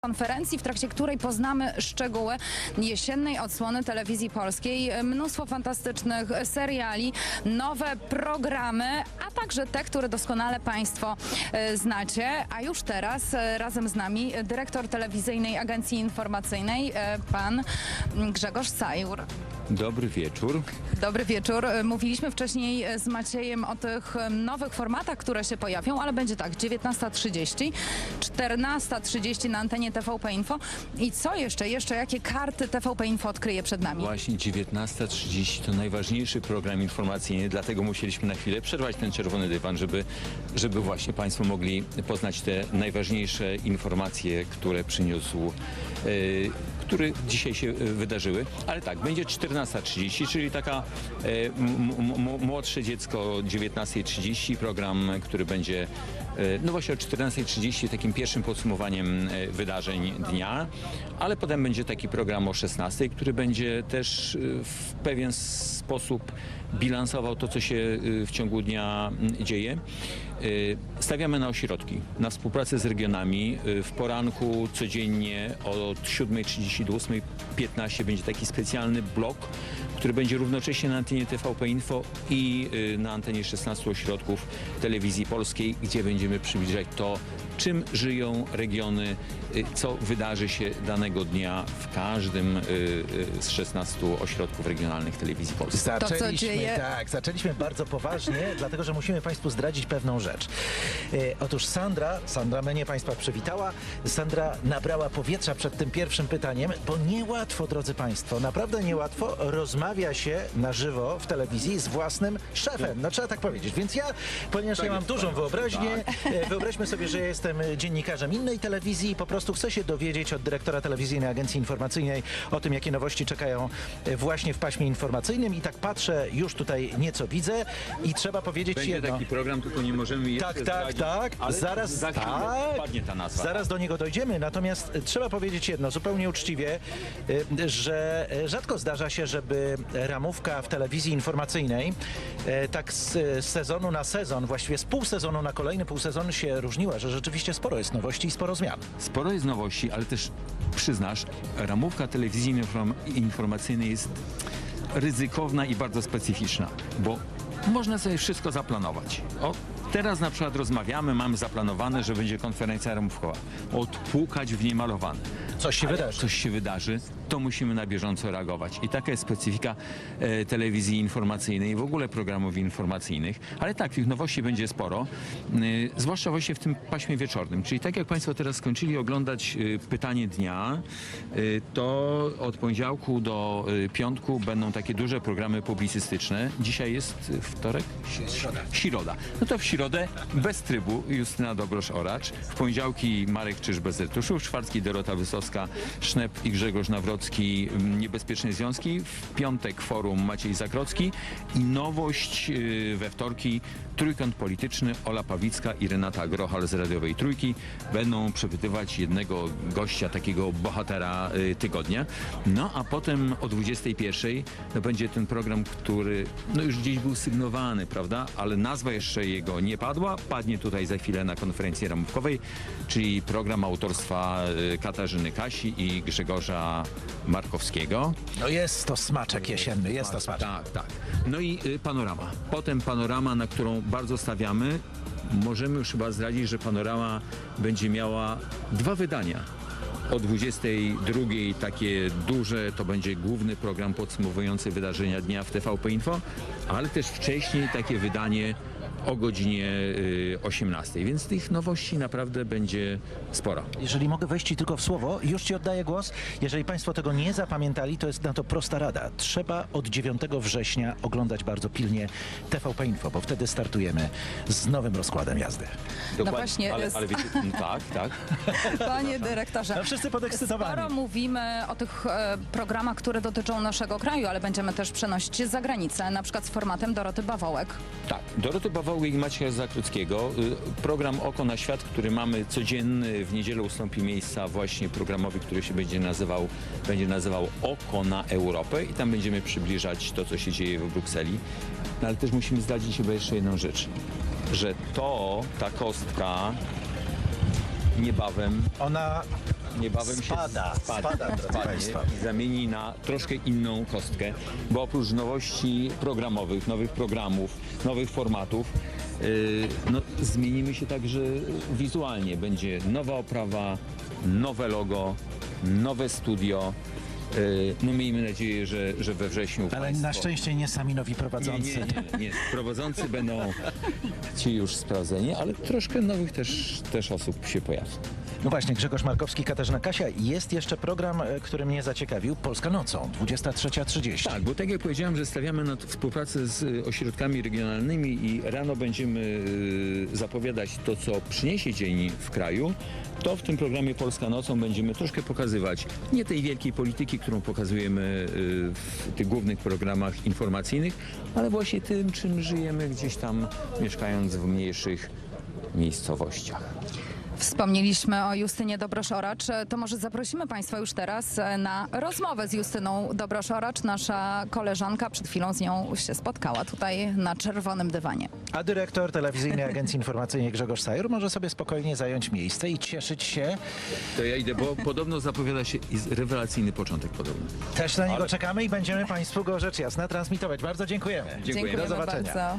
konferencji, w trakcie której poznamy szczegóły jesiennej odsłony telewizji polskiej. Mnóstwo fantastycznych seriali, nowe programy, a także te, które doskonale Państwo e, znacie. A już teraz e, razem z nami dyrektor telewizyjnej agencji informacyjnej, e, pan Grzegorz Sajur. Dobry wieczór. Dobry wieczór. E, Mówiliśmy wcześniej e, z Maciejem o tych e, nowych formatach, które się pojawią, ale będzie tak, 19.30, 14.30 na antenie TVP Info. I co jeszcze? Jeszcze jakie karty TVP Info odkryje przed nami? Właśnie 19.30 to najważniejszy program informacyjny, dlatego musieliśmy na chwilę przerwać ten czerwony dywan, żeby, żeby właśnie Państwo mogli poznać te najważniejsze informacje, które przyniósł, e, które dzisiaj się e, wydarzyły. Ale tak, będzie 14.30, czyli taka e, młodsze dziecko 19.30, program, który będzie e, no właśnie o 14.30 takim pierwszym podsumowaniem wydarzeń dnia, ale potem będzie taki program o 16.00, który będzie też w pewien sposób bilansował to, co się w ciągu dnia dzieje. E, Stawiamy na ośrodki, na współpracę z regionami. E, W poranku codziennie od 7.30 do 8.15 będzie taki specjalny blok, który będzie równocześnie na antenie TVP Info i y, na antenie 16 ośrodków telewizji polskiej, gdzie będziemy przybliżać to, czym żyją regiony, y, co wydarzy się danego dnia w każdym y, y, z 16 ośrodków regionalnych telewizji polskiej. co Zaczęliśmy, dzieje? tak, zaczęliśmy bardzo poważnie, dlatego że musimy Państwu zdradzić pewną rzecz. E, otóż Sandra, Sandra mnie Państwa przywitała, Sandra nabrała powietrza przed tym pierwszym pytaniem, bo niełatwo, drodzy Państwo, naprawdę niełatwo rozmawia się na żywo w telewizji z własnym szefem, no trzeba tak powiedzieć. Więc ja, ponieważ Tak ja mam dużą tak. wyobraźnię, e, wyobraźmy sobie, że jestem dziennikarzem innej telewizji i po prostu chcę się dowiedzieć od dyrektora telewizyjnej agencji informacyjnej o tym, jakie nowości czekają e, właśnie w paśmie informacyjnym i tak patrzę, już tutaj nieco widzę i trzeba powiedzieć Będzie jedno. taki program, tylko nie możemy jeszcze Tak, tak, zdradzić, tak. ale Zaraz, za chwilę tak. ta nazwa. Zaraz do niego dojdziemy, natomiast trzeba powiedzieć jedno, zupełnie uczciwie, e, że rzadko zdarza się, żeby ramówka w telewizji informacyjnej e, tak z z sezonu na sezon, właściwie z pół sezonu na kolejny pół sezon się różniła, że rzeczywiście sporo jest nowości i sporo zmian. Sporo jest nowości, ale też przyznasz, ramówka telewizji inform- informacyjnej jest ryzykowna i bardzo specyficzna, bo można sobie wszystko zaplanować. O, teraz na przykład rozmawiamy, mamy zaplanowane, że będzie konferencja ramówkowa. Odpukać w niemalowane. Coś się Ale wydarzy. Coś się wydarzy, to musimy na bieżąco reagować. I taka jest specyfika e, telewizji informacyjnej w ogóle programów informacyjnych. Ale tak, tych nowości będzie sporo, y, zwłaszcza właśnie w tym paśmie wieczornym. Czyli tak jak Państwo teraz skończyli oglądać y, pytanie dnia, y, to od poniedziałku do y, piątku będą takie duże programy publicystyczne. Dzisiaj jest y, wtorek? Środa. Środa. No to w środę bez trybu Justyna Dobrosz-Oracz. W poniedziałki Marek Czyż bez retuszu, w czwartki Dorota Wysocka, Sznep i Grzegorz Nawrocki mm, Niebezpieczne Związki, w piątek forum Maciej Zakrocki i nowość y, we wtorki Trójkąt Polityczny Ola Pawicka i Renata Grochal z Radiowej Trójki będą przepytywać jednego gościa, takiego bohatera y, tygodnia. No a potem o 21 no, będzie ten program, który no, już gdzieś był sygnowany, prawda? Ale nazwa jeszcze jego nie padła. Padnie tutaj za chwilę na konferencji ramówkowej, czyli program autorstwa y, Katarzyny Kasi i Grzegorza Markowskiego. No jest to smaczek jesienny, jest to smaczek. Tak, tak. No i y, panorama. Potem panorama, na którą bardzo stawiamy. Możemy już chyba zdradzić, że panorama będzie miała dwa wydania. O 22 takie duże to będzie główny program podsumowujący wydarzenia dnia w TVP Info, ale też wcześniej takie wydanie o godzinie y, 18. Więc tych nowości naprawdę będzie sporo. Jeżeli mogę wejść Ci tylko w słowo, już Ci oddaję głos. Jeżeli Państwo tego nie zapamiętali, to jest na to prosta rada. Trzeba od 9 września oglądać bardzo pilnie TVP Info, bo wtedy startujemy z nowym rozkładem jazdy. Dokładnie. właśnie, ale, ale wiecie, no tak, tak. Panie dyrektorze. No wszyscy podekscytowani. Sporo mówimy o tych e, programach, które dotyczą naszego kraju, ale będziemy też przenosić się za granicę, na przykład z formatem Doroty Bawołek. Tak, Doroty Bawoły i Macieja Zakróckiego. Y, Program Oko na Świat, który mamy codzienny, w niedzielę ustąpi miejsca właśnie programowi, który się będzie nazywał, będzie nazywał Oko na Europę i tam będziemy przybliżać to, co się dzieje w Brukseli. No, ale też musimy zdradzić chyba jeszcze jedną rzecz, że to, ta kostka niebawem Ona niebawem Spada, się spada, drodzy spadnie państwo. i zamieni na troszkę inną kostkę, bo oprócz nowości programowych, nowych programów, nowych formatów, yy, no, zmienimy się także wizualnie. Będzie nowa oprawa, nowe logo, nowe studio. Yy, No miejmy nadzieję, że, że we wrześniu Ale państwo... na szczęście nie sami nowi Nie, prowadzący. nie, nie, nie. Prowadzący będą ci już sprawdzeni, ale troszkę nowych też, też osób się pojawi. No właśnie, Grzegorz Markowski, Katarzyna Kasia. Jest jeszcze program, e, który mnie zaciekawił. Polska nocą, 23.30. Tak, bo tak jak powiedziałem, że stawiamy na współpracę z y, ośrodkami regionalnymi i rano będziemy y, zapowiadać to, co przyniesie dzień w kraju, to w tym programie Polska Nocą będziemy troszkę pokazywać nie tej wielkiej polityki, którą pokazujemy w tych głównych programach informacyjnych, ale właśnie tym, czym żyjemy gdzieś tam mieszkając w mniejszych miejscowościach. Wspomnieliśmy o Justynie Dobrosz-Oracz. To może zaprosimy Państwa już teraz e, na rozmowę z Justyną Dobrosz-Oracz. Nasza koleżanka przed chwilą z nią się spotkała tutaj na czerwonym dywanie. A dyrektor Telewizyjnej Agencji Informacyjnej Grzegorz Sajur może sobie spokojnie zająć miejsce i cieszyć się. To ja idę, bo podobno zapowiada się rewelacyjny początek podobno. Też na niego Ale- czekamy i będziemy Państwu go rzecz jasna transmitować. Bardzo dziękujemy. Dziękuję. Do zobaczenia. bardzo.